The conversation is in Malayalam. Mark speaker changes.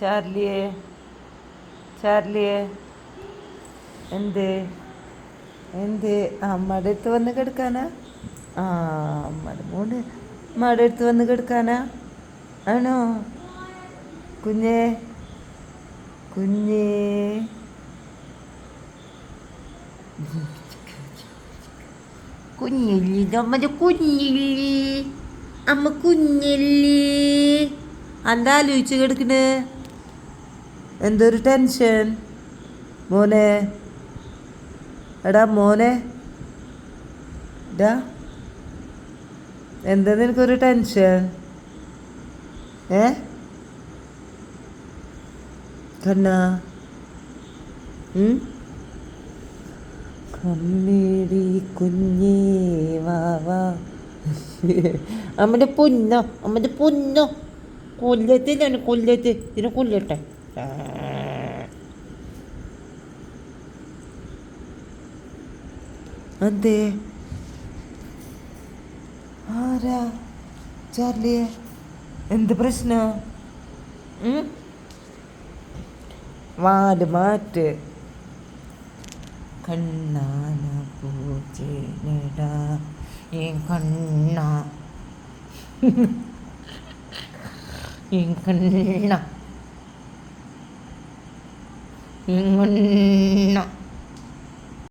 Speaker 1: ചാർലിയെ ചാർലിയെ. എന്ത്? എന്ത്? അമ്മയുടെ അടുത്ത് വന്ന് കിടക്കാനാ? ആ അമ്മയുടെ മോണ്ട് അമ്മയുടെ അടുത്ത് വന്ന് കിടക്കാനാ? ആണോ? കുഞ്ഞേ കുഞ്ഞേ. കുഞ്ഞില്ലി? നമ്മുടെ കുഞ്ഞില്ലി? അമ്മ കുഞ്ഞില്ലി? എന്താ ആലോചിച്ച് കിടക്കണ്? എന്തൊരു ടെൻഷൻ? മോനെ. എടാ മോനെ. ഡാ എന്താ നിനക്കൊരു ടെൻഷൻ? ഏ? കണ്ണാ? കണ്ണീടി കുഞ്ഞേ വാ വാ. അമ്മന്റെ പൊന്നോ അമ്മന്റെ പൊന്നോ. കൊല്ലത്തെ ഞാൻ കൊല്ലത്തെ ഇതിനെ കൊല്ലട്ടെ. അതെ. ആരാ? ചാർലിയെ. എന്ത് പ്രശ്ന? വാൽ മാറ്റ്. കണ്ണാന പൂച്ചേടാ ഈ കണ്ണ. ഈ കണ്ണ. ഈ കണ്ണ